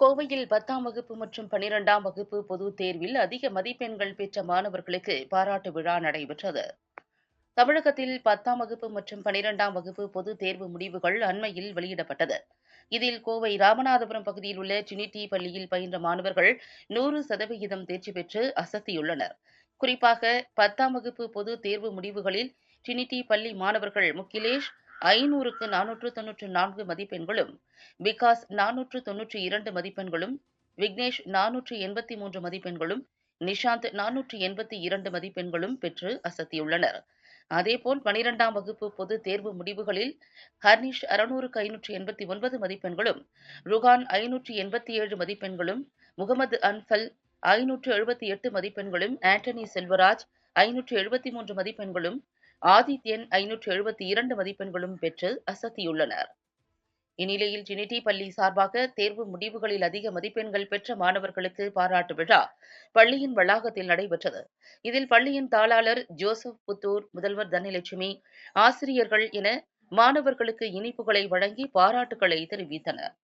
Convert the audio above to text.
கோவையில் பத்தாம் வகுப்பு மற்றும் பனிரெண்டாம் வகுப்பு பொதுத் தேர்வில் அதிக மதிப்பெண்கள் பெற்ற மாணவர்களுக்கு பாராட்டு விழா நடைபெற்றது. தமிழகத்தில் பத்தாம் வகுப்பு மற்றும் பனிரெண்டாம் வகுப்பு பொதுத் தேர்வு முடிவுகள் அண்மையில் வெளியிடப்பட்டது. இதில் கோவை ராமநாதபுரம் பகுதியில் உள்ள ட்ரினிட்டி பள்ளியில் பயின்ற மாணவர்கள் நூறு சதவிகிதம் தேர்ச்சி பெற்று அசத்தியுள்ளனர். குறிப்பாக பத்தாம் வகுப்பு பொது தேர்வு முடிவுகளில் ட்ரினிட்டி பள்ளி மாணவர்கள் முகிலேஷ் ஐநூறுக்கு நானூற்று தொன்னூற்று நான்கு மதிப்பெண்களும் விகாஸ் நானூற்று தொன்னூற்றி இரண்டு மதிப்பெண்களும் விக்னேஷ் நானூற்று எண்பத்தி மூன்று மதிப்பெண்களும் நிஷாந்த் நானூற்று எண்பத்தி இரண்டு மதிப்பெண்களும் பெற்று அசத்தியுள்ளனர். அதேபோல் பனிரெண்டாம் வகுப்பு பொது தேர்வு முடிவுகளில் ஹர்னிஷ் அறுநூறுக்கு ஐநூற்று எண்பத்தி ஒன்பது மதிப்பெண்களும் ருகான் ஐநூற்று எண்பத்தி ஏழு மதிப்பெண்களும் முகமது அன்சல் ஐநூற்று எழுபத்தி எட்டு மதிப்பெண்களும் ஆண்டனி செல்வராஜ் ஐநூற்று எழுபத்தி மூன்று மதிப்பெண்களும் ஆதித்யன் ஐநூற்று எழுபத்தி இரண்டு மதிப்பெண்களும் பெற்று அசத்தியுள்ளனர். இந்நிலையில் ஜினிட்டி பள்ளி சார்பாக தேர்வு முடிவுகளில் அதிக மதிப்பெண்கள் பெற்ற மாணவர்களுக்கு பாராட்டு விழா பள்ளியின் வளாகத்தில் நடைபெற்றது. இதில் பள்ளியின் தாளாளர் ஜோசப் புத்தூர் முதல்வர் தனலட்சுமி ஆசிரியர்கள் என மாணவர்களுக்கு இனிப்புகளை வழங்கி பாராட்டுகளை தெரிவித்தனர்.